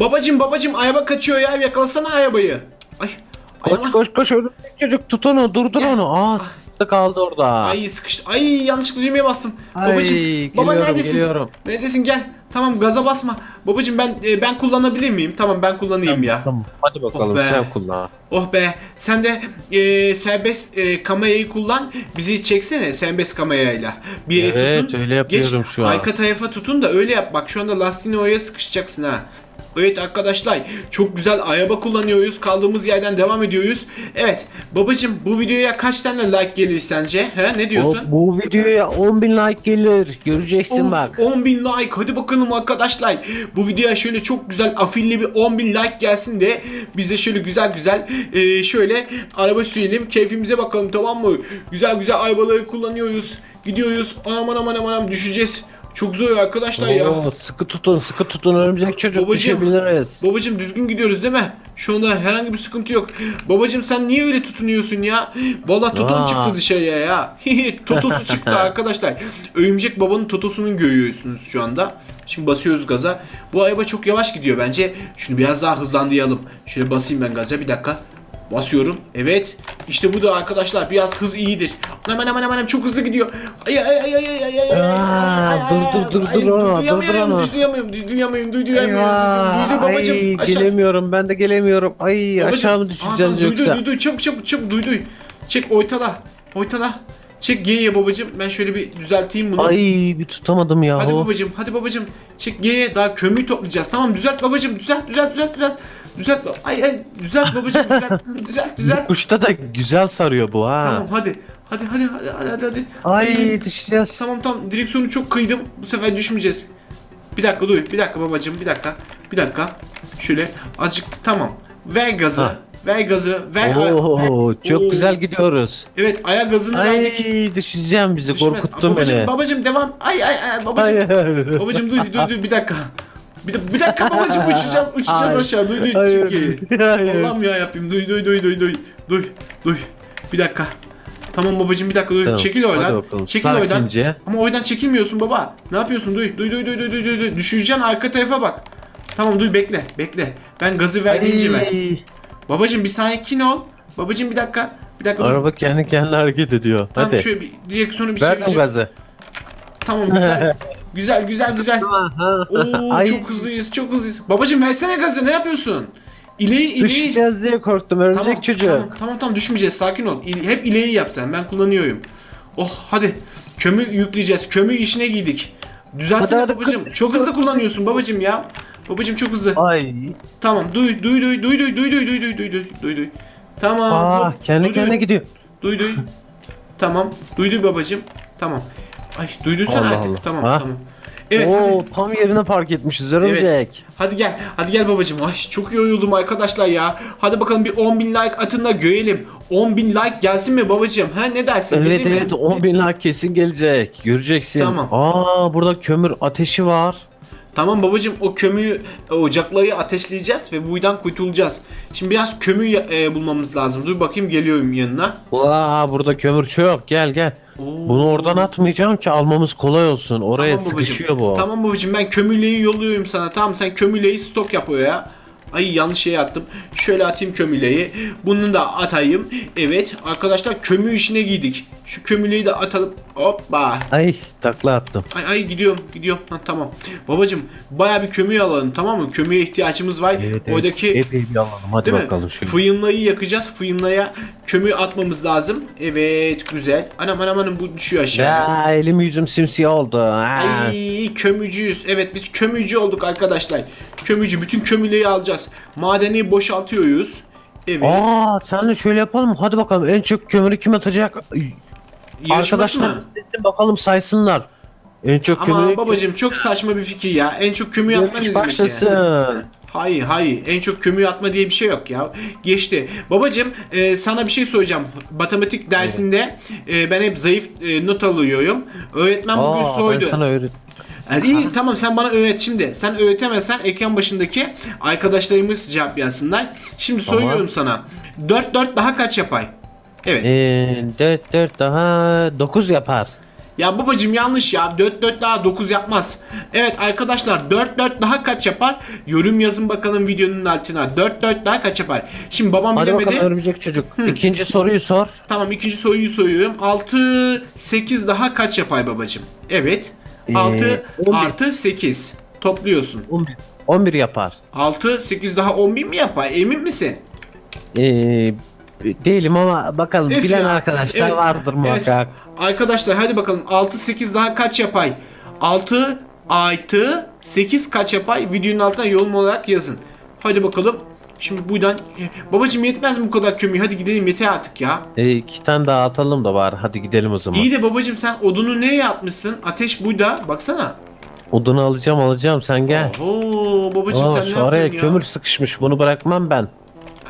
Babacım babacım araba kaçıyor ya yakalasana arabayı. Ay. Koş koş koş örümcek çocuk tut onu durdur Gel. onu. Aa sıkı kaldı orada. Ay sıkıştı. Ay yanlışlıkla düğmeye bastım. Ay, babacım. Baba neredesin? geliyorum. Neredesin gel. Tamam gaza basma. Babacım ben e, ben kullanabilir miyim? Tamam ben kullanayım ya. Tamam hadi bakalım Oh be. sen kullan. Oh be sen de e, serbest e, kamerayı kullan bizi çeksene serbest kamerayla. Bir yere Evet, tutun. öyle yapıyorum Geç, şu an. Arka tarafa tutun da öyle yap bak şu anda lastiğini oraya sıkışacaksın ha. Evet arkadaşlar çok güzel araba kullanıyoruz kaldığımız yerden devam ediyoruz. Evet babacım bu videoya kaç tane like gelir sence? He, ne O, diyorsun? bu videoya 10.000 like gelir. Göreceksin Of, bak. 10 bin like hadi bakalım arkadaşlar bu videoya şöyle çok güzel afilli bir 10 bin like gelsin de biz de şöyle güzel güzel e, şöyle araba sürelim keyfimize bakalım tamam mı güzel güzel arabaları kullanıyoruz gidiyoruz anam anam anam anam düşeceğiz çok zor arkadaşlar ya Oo, sıkı tutun sıkı tutun örümcek çocuk Babacım. düşebiliriz. Babacım düzgün gidiyoruz değil mi? Şu anda herhangi bir sıkıntı yok. Babacım sen niye öyle tutunuyorsun ya? Vallahi toton Aa. çıktı dışarıya ya. Totosu çıktı arkadaşlar. Örümcek babanın totosunun görüyorsunuz şu anda. Şimdi basıyoruz gaza. Bu araba çok yavaş gidiyor bence. Şunu biraz daha hızlandıralım. Şöyle basayım ben gaza bir dakika. Basıyorum. Evet. İşte bu da arkadaşlar biraz hız iyidir. Aman aman aman çok hızlı gidiyor. Ay ay ay ay ay ay ay Aa, dur, dur, dur, dur duyamıyorum, dur, dur onu. Duyamıyorum, duyamıyorum, duyamıyorum, duydu babacım. ay, gelemiyorum ben de gelemiyorum. Ay aşağı mı düşeceğiz tamam, duydu, yoksa? Duydu, çabuk çabuk çabuk duydu. Çek oytala. Oytala. Çek G'ye babacım. Ben şöyle bir düzelteyim bunu. Ay bir tutamadım ya. Hadi babacım, hadi babacım. Çek G'ye daha kömüğü toplayacağız. Tamam düzelt babacım. Düzelt, düzelt, düzelt, düzelt. Düzelt. Ay ay düzelt babacım. Düzelt, düzelt, düzelt. Kuşta da güzel sarıyor bu ha. Tamam hadi. Hadi hadi hadi hadi hadi. hadi. Ay düşeceğiz. Tamam tamam direksiyonu çok kıydım. Bu sefer düşmeyeceğiz. Bir dakika dur. Bir dakika babacım. Bir dakika. Bir dakika. Şöyle azıcık tamam. Ver gazı. Ha. Ver gazı. Ver. Oo çok Oo. güzel gidiyoruz. Evet ayak gazını verdik. Ay düşeceğim bizi korkuttun babacım, beni. Babacım devam. Ay ay ay babacım. Hayır. Babacım dur dur dur bir dakika. Bir, bir dakika babacım uçacağız uçacağız Hayır. aşağı. Duy duy çünkü. Hayır. Allah'ım ya yapayım. Duy duy duy duy duy. Duy duy. Bir dakika. Tamam babacım bir dakika dur. Tamam, Çekil hadi bakalım. Çekil oydan. Sakince. Ama oydan çekilmiyorsun baba. Ne yapıyorsun? Duy duy duy duy duy duy duy. duy. Düşeceksin arka tarafa bak. Tamam duy bekle bekle. Ben gazı verdiğince ver. Ay. Babacım bir sakin ol. Babacım bir dakika. Bir dakika. Araba kendi kendine hareket ediyor. Tamam Hadi. şöyle bir direksiyonu bir Ver çevireceğim. gazı. Tamam güzel. güzel güzel güzel. Oo Ay. çok hızlıyız çok hızlıyız. Babacım versene gazı ne yapıyorsun? İleyi ileyi. Düşeceğiz diye korktum örümcek Tamam, çocuk. Tamam, tamam tamam düşmeyeceğiz sakin ol. İl- hep ileyi yap sen ben kullanıyorum. Oh hadi. Kömür yükleyeceğiz. Kömür işine giydik. Düzelsene Hadi, hadi, babacım. kız- Çok hızlı kullanıyorsun babacım ya. Babacım çok hızlı. Ay. Tamam duy duy duy duy duy duy duy duy duy duy duy duy duy. Tamam. Aa hop, kendi duy, duy. kendine gidiyor. Duy duy. Tamam. Duydu babacım. Tamam. Ay duyduysan Allah artık. Allah. Tamam Ha? tamam. Evet hadi. Oo tam yerine park etmişiz örümcek. Hadi gel. Hadi gel babacım. Ay çok yoruldum arkadaşlar ya. Hadi bakalım bir 10.000 like atın da görelim. 10.000 like gelsin mi babacım? Ha ne dersin? Evet Gelir mi? evet 10 bin like kesin gelecek. Göreceksin. Tamam. Aa burada kömür ateşi var. Tamam babacım o kömüğü e, ocakları ateşleyeceğiz ve buydan kurtulacağız. Şimdi biraz kömür ya- e, bulmamız lazım. Dur bakayım geliyorum yanına. Vaa burada kömür çok gel gel. Oo. Bunu oradan atmayacağım ki almamız kolay olsun. Oraya Tamam sıkışıyor bu. Tamam babacım ben kömürleyi yolluyorum sana. Tamam sen kömürleyi stok yap oraya. Ay yanlış şeye attım. Şöyle atayım kömürleyi. Bunu da atayım. Evet arkadaşlar kömür işine giydik. Şu kömürleyi de atalım. Hoppa. Ay takla attım. Ay ay gidiyorum gidiyorum. Ha, tamam. Babacım baya bir kömür alalım tamam mı? Kömüre ihtiyacımız var. Evet, evet. Oradaki Epey bir alalım hadi Değil mi? bakalım şimdi. Fıyınlayı yakacağız. Fıyınlaya kömür atmamız lazım. Evet güzel. Anam anam anam bu düşüyor aşağıya. Ya elim yüzüm simsiyah oldu. Ha. Ay kömücüyüz. Evet biz kömücü olduk arkadaşlar. Kömücü bütün kömürleri alacağız. Madeni boşaltıyoruz. Evet. Aa senle şöyle yapalım. Hadi bakalım en çok kömürü kim atacak? Yarışması Arkadaşlar mı? bakalım saysınlar. En çok Ama kömürü babacım çok saçma bir fikir ya. En çok kömür atma ne Yarış demek ya? başlasın. Hayır hayır en çok kömür atma diye bir şey yok ya. Geçti. Babacım e, sana bir şey soracağım. Matematik dersinde e, ben hep zayıf e, not alıyorum. Öğretmen bugün Aa, soydu. ben sana öğret. Yani iyi tamam sen bana öğret şimdi. Sen öğretemezsen ekran başındaki arkadaşlarımız cevap yazsınlar. Şimdi Tamam. soruyorum sana. 4 4 daha kaç yapar? Evet. Ee, 4 4 daha 9 yapar. Ya babacım yanlış ya. 4 4 daha 9 yapmaz. Evet arkadaşlar 4 4 daha kaç yapar? Yorum yazın bakalım videonun altına. 4 4 daha kaç yapar? Şimdi babam Hadi bilemedi. bakalım örümcek çocuk. İkinci soruyu sor. Tamam ikinci soruyu soruyorum. 6 8 daha kaç yapar babacım? Evet. Ee, 6 11. artı 8 topluyorsun. 11. 11 yapar. 6 8 daha 11 mi yapar? Emin misin? Ee, değilim ama bakalım Üf bilen arkadaşlar Evet, vardır evet. muhakkak. Arkadaşlar hadi bakalım 6 8 daha kaç yapay? 6 artı 8 kaç yapay? Videonun altına yorum olarak yazın. Hadi bakalım. Şimdi buradan babacım yetmez mi bu kadar kömür? Hadi gidelim yeter artık ya. Ee, iki tane daha atalım da var. Hadi gidelim o zaman. İyi de babacım sen odunu nereye atmışsın? Ateş burada. Baksana. Odunu alacağım alacağım sen gel. Oo babacım Aa, sen ne yapıyorsun ya? kömür sıkışmış bunu bırakmam ben.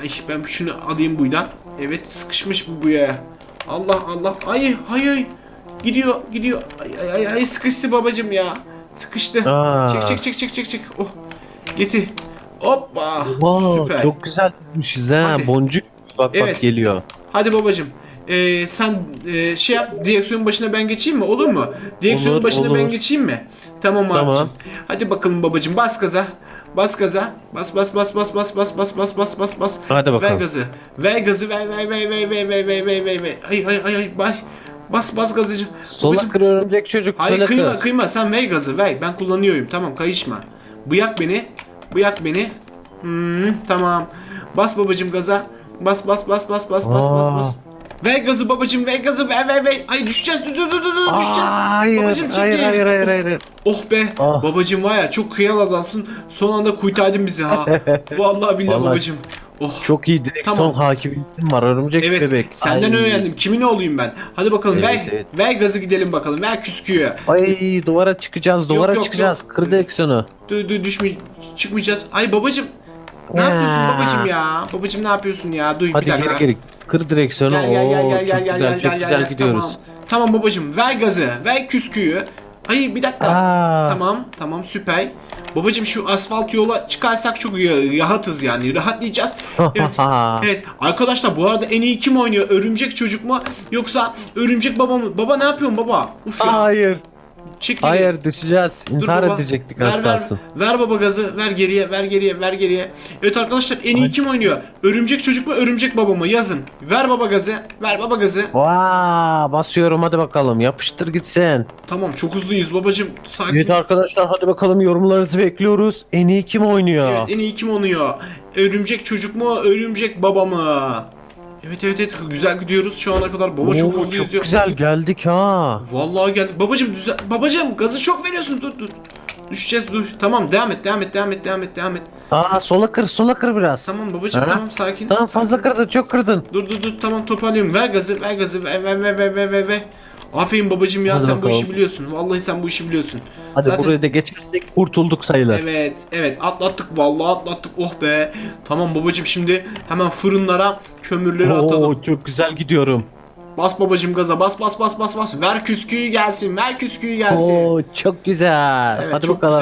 Ay ben şunu alayım buradan. Evet sıkışmış bu buraya. Allah Allah. Ay hayır. Gidiyor gidiyor. Ay ay ay, ay sıkıştı babacım ya. Sıkıştı. Aa. Çık çık çık çık çık çık. Oh. Getir. Hoppa. Wow, Süper. çok güzel tutmuşuz ha Hadi. boncuk bak Evet. bak geliyor. Hadi babacım. Ee, sen e, şey yap direksiyonun başına ben geçeyim mi olur mu? Direksiyonun Olur, başına ben olur. geçeyim mi? Tamam Tamam. abicim. Hadi bakalım babacım bas gaza. Bas gaza. Bas bas bas bas bas bas bas bas bas bas bas. Hadi Ver bakalım. gazı. Ver gazı ver ver ver ver ver ver ver ver ver ver. Ay ay ay ay bas. Bas bas gazıcı. Sola Babacım, kır örümcek çocuk. Hayır sola kıyma kıyma sen ver gazı ver. Ben kullanıyorum. Tamam kayışma. Bıyak beni. Bıyak beni. Hmm, tamam. Bas babacım gaza. Bas bas bas bas bas bas bas bas. Ver gazı babacım ver gazı ver ver ver. Ay düşeceğiz dur dur dur dur düşeceğiz. Hayır, babacım çekil. hayır, hayır, hayır, hayır. Oh be Ah. babacım var ya çok kıyal adamsın. Son anda kurtardın bizi ha. Vallahi billahi Vallahi babacım. Oh. Çok iyi direksiyon Tamam. hakimiyetim var örümcek Evet bebek. senden Ay. öğrendim. Kimin oğluyum ben? Hadi bakalım Evet, ver evet. ver gazı gidelim bakalım. Ver küsküye. Ay duvara çıkacağız duvara yok, çıkacağız. yok. Kır direksiyonu. Dur dur düşme çıkmayacağız. Ay babacım. Ne Ya. yapıyorsun babacım ya? Babacım ne yapıyorsun ya? Dur Hadi bir dakika. geri geri. Kır direksiyonu. Gel gel gel Oo, gel gel çok gel güzel, gel çok gel güzel gel. gidiyoruz. Tamam. Tamam babacım ver gazı, ver küsküyü. Hayır bir dakika. Aa. Tamam tamam süper. Babacım şu asfalt yola çıkarsak çok rahatız yani rahatlayacağız. Evet. evet arkadaşlar bu arada en iyi kim oynuyor? Örümcek çocuk mu yoksa örümcek baba mı? Baba ne yapıyorsun baba? Uf ya. Hayır. Çık geri. Hayır düşeceğiz. İntihar baba. edecektik ver, az ver, kalsın. ver baba gazı. Ver geriye, ver geriye, ver geriye. Evet arkadaşlar en iyi kim oynuyor? Örümcek çocuk mu, örümcek baba mı? Yazın. Ver baba gazı. Ver baba gazı. Vaa basıyorum hadi bakalım yapıştır gitsin. Tamam çok hızlıyız babacım. Sakin. Evet arkadaşlar hadi bakalım yorumlarınızı bekliyoruz. En iyi kim oynuyor? Evet en iyi kim oynuyor? Örümcek çocuk mu, örümcek baba mı? Evet evet evet güzel gidiyoruz şu ana kadar. Baba çok Oo, çok yüzüyor. güzel geldik ha. Vallahi geldik. Babacım düzen... Babacım gazı çok veriyorsun. Dur dur. Düşeceğiz dur. Tamam devam et devam et devam et devam et devam et. Aa sola kır sola kır biraz. Tamam babacım Ha? tamam sakin. Tamam sakin. fazla kırdın çok kırdın. Dur dur dur tamam toparlıyorum. Ver gazı ver gazı ver ver ver ver ver ver. ver. Aferin babacım ya Hadi sen bu bakalım. işi biliyorsun. Vallahi sen bu işi biliyorsun. Hadi Zaten- burayı da geçersek kurtulduk sayılır. Evet evet atlattık vallahi atlattık oh be. Tamam babacım şimdi hemen fırınlara kömürleri atalım. Oo çok güzel gidiyorum. Bas babacım gaza bas bas bas bas bas. Ver küsküyü gelsin ver küsküyü gelsin. Oo çok güzel. evet hadi çok bakalım.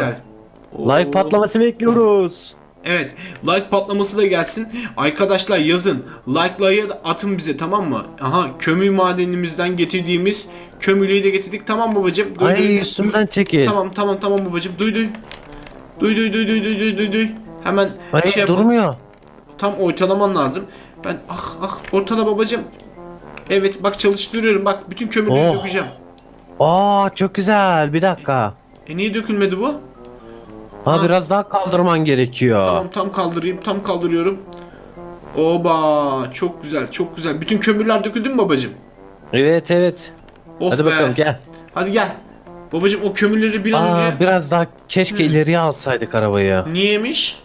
güzel. Like patlaması bekliyoruz. Evet like patlaması da gelsin. Arkadaşlar yazın. Like'layı atın bize tamam mı? Aha kömür madenimizden getirdiğimiz kömürlüğü de getirdik. Tamam babacım. Duy, duy. Ay üstümden çekil. Tamam tamam tamam babacım. Duy duy. Duy duy duy duy duy duy duy duy. Hemen Ay şey durmuyor. Tam ortalaman lazım. Ben ah ah ortala babacım. Evet bak çalıştırıyorum bak bütün kömürleri Oh. dökeceğim. Aa çok güzel. Bir dakika. E niye dökülmedi bu? Ha, biraz daha kaldırman gerekiyor. Tamam tam kaldırayım tam kaldırıyorum. Oba çok güzel çok güzel. Bütün kömürler döküldü mü babacım? Evet evet. Oh Hadi be. bakalım gel. Hadi gel. Babacım o kömürleri bir an Aa, önce biraz daha keşke ileriye alsaydık arabayı. niyemiş?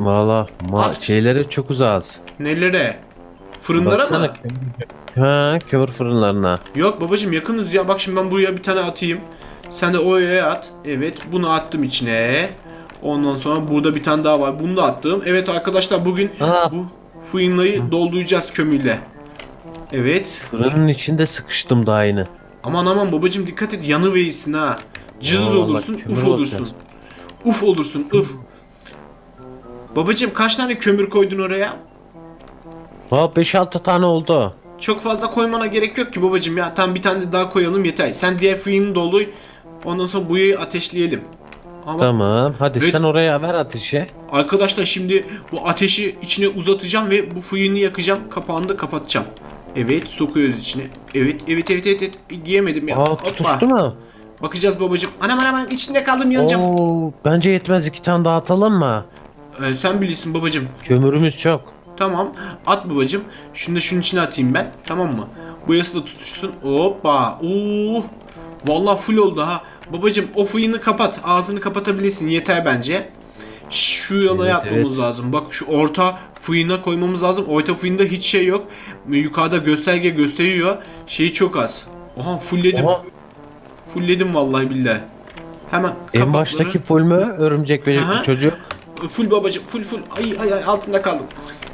Valla ma At. şeylere çok uzağız. Nelere? Fırınlara Baksana mı? kömür- Ha kömür fırınlarına. Yok babacım yakınız ya. Bak şimdi ben buraya bir tane atayım. Sen de oraya at. Evet bunu attım içine. Ondan sonra burada bir tane daha var. Bunu da attım. Evet arkadaşlar bugün Aa. bu fırınlayı dolduracağız kömürle. Evet. Fırının içinde sıkıştım daha yeni. Aman aman babacım dikkat et yanı verirsin ha. Cız Aa, olursun, bak, uf olursun. olacağız. Uf olursun, uf. Babacım kaç tane kömür koydun oraya? Ha 5-6 tane oldu. Çok fazla koymana gerek yok ki babacım ya. Tam bir tane daha koyalım yeter. Sen diğer fıyını doluy. Ondan sonra buyu ateşleyelim. Ama Tamam. Hadi Evet. sen oraya ver ateşi. arkadaşlar şimdi bu ateşi içine uzatacağım ve bu fıyını yakacağım. Kapağını da kapatacağım. Evet sokuyoruz içine. Evet evet evet evet. evet. Diyemedim ya. Aa Hoppa. tutuştu mu? Bakacağız babacım. Anam anam anam içinde kaldım yanacağım. Oo, bence yetmez iki tane daha atalım mı? Ee, sen bilirsin babacım. Kömürümüz çok. Tamam. At babacım. Şunu da şunun içine atayım ben. Tamam mı? Bu yası da tutuşsun. Hoppa. Oo. Vallahi full oldu ha. Babacım o fıyını kapat. Ağzını kapatabilirsin. Yeter bence. Şu yola Evet, yapmamız evet. lazım. Bak şu orta fıyına koymamız lazım. Orta fıyında hiç şey yok. Yukarıda gösterge gösteriyor. Şeyi çok az. Oha fullledim. Ama Fullledim vallahi billahi. Hemen en baştaki full mü? Örümcek böcek çocuk. Full babacım full full. Ay ay ay altında kaldım.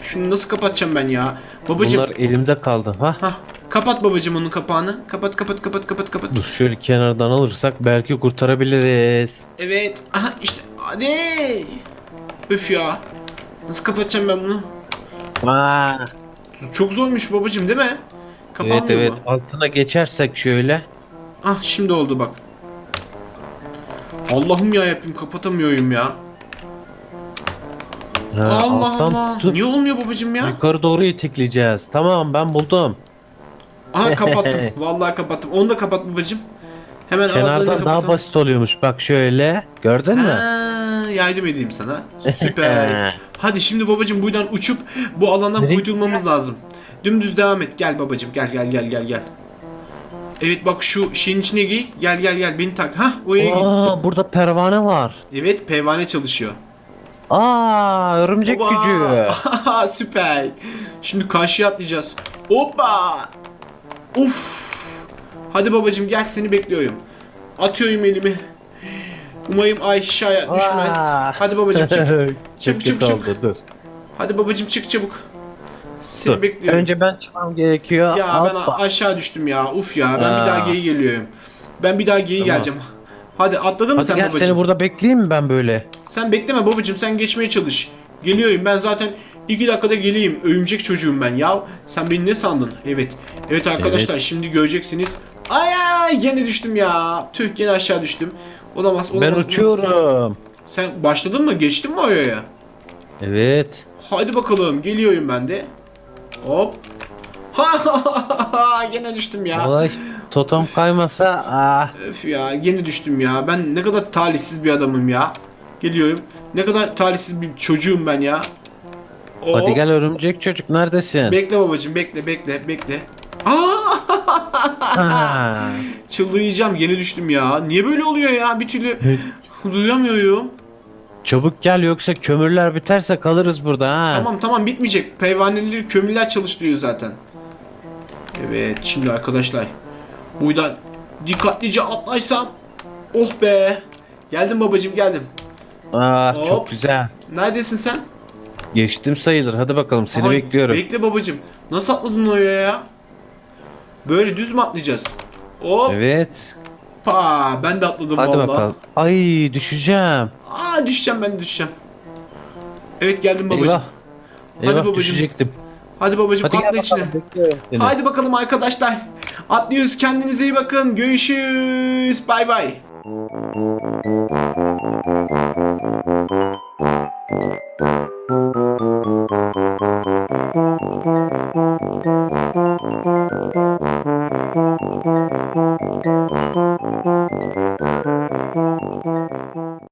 Şunu nasıl kapatacağım ben ya? Babacım Bunlar elimde kaldı. Ha? Hah. Kapat babacım onun kapağını. Kapat kapat kapat kapat kapat. Dur şöyle kenardan alırsak belki kurtarabiliriz. Evet. Aha işte. Hadi. Öf ya. Nasıl kapatacağım ben bunu? Aa, Çok zormuş babacım değil mi? evet Kapanmıyor evet mu? altına geçersek şöyle. Ah şimdi oldu bak. Allah'ım ya yapayım kapatamıyorum ya. Ha, Allah Allah. tutup Niye olmuyor babacım ya? yukarı doğru itekleyeceğiz. Tamam ben buldum. Aha kapattım. Vallahi kapattım. Onu da kapat babacım. Hemen ağzını Kenardan daha basit oluyormuş. Bak şöyle. Gördün mü? Ha, yardım edeyim sana. Süper. Hadi şimdi babacım buradan uçup bu alandan Nereye kurtulmamız lazım. Dümdüz devam et. Gel babacım gel gel gel gel gel. Evet bak şu şeyin içine giy. Gel gel gel beni tak. Hah oraya git. Aa, burada pervane var. Evet pervane çalışıyor. Aa, örümcek Oba! gücü. Süper. Şimdi karşıya atlayacağız. Hoppa. Uf. Hadi babacım gel seni bekliyorum. Atıyorum elimi. Umayım aşağıya düşmez. Aa. Hadi babacım çık. Çık, çık, çık. oldu dur. Hadi babacım çık çabuk. Seni Dur. bekliyorum. Önce ben çıkmam gerekiyor. Ya ben Hoppa. a- aşağı düştüm ya. Uf ya ben Aa. bir daha geri geliyorum. Ben bir daha geri Tamam. geleceğim. Hadi atladın mı Hadi sen gel babacım? seni burada bekleyeyim mi ben böyle? Sen bekleme babacım sen geçmeye çalış. Geliyorum ben zaten iki dakikada geleyim. Övümcek çocuğum ben ya. Sen beni ne sandın? Evet. Evet arkadaşlar şimdi göreceksiniz. Ay ay gene düştüm ya. Tüh gene aşağı düştüm. Olamaz olamaz. ben olamaz. uçuyorum. Sen başladın mı? Geçtin mi oraya? Evet. Haydi bakalım geliyorum ben de. Hop. Ha ha ha gene düştüm ya. Vallahi totem kaymasa ah. Öf ya gene düştüm ya. Ben ne kadar talihsiz bir adamım ya. Geliyorum. Ne kadar talihsiz bir çocuğum ben ya. Hop. Hadi gel örümcek çocuk neredesin? Bekle babacım bekle bekle bekle. Aa! Çıldıracağım yeni düştüm ya. Niye böyle oluyor ya? Bir türlü duyamıyorum. Çabuk gel yoksa kömürler biterse kalırız burada ha. Tamam tamam bitmeyecek. Pervaneleri kömürler çalıştırıyor zaten. Evet şimdi arkadaşlar. Buradan dikkatlice atlaysam. Oh be. Geldim babacım geldim. Ah Hop. çok güzel. Neredesin sen? Geçtim sayılır. Hadi bakalım seni Aha, bekliyorum. Bekle babacım. Nasıl atladın oraya ya? Böyle düz mü atlayacağız? Hop. Evet. Pa, ben de atladım Hadi vallahi. bakalım. Ay düşeceğim. Aa düşeceğim ben de düşeceğim. Evet geldim babacım. Eyvah. Hadi Eyvah babacım. düşecektim. Hadi babacım Hadi atla gel içine. bakalım bekliyorum seni. Hadi bakalım arkadaşlar. Atlıyoruz kendinize iyi bakın. Görüşürüz. Bay bay.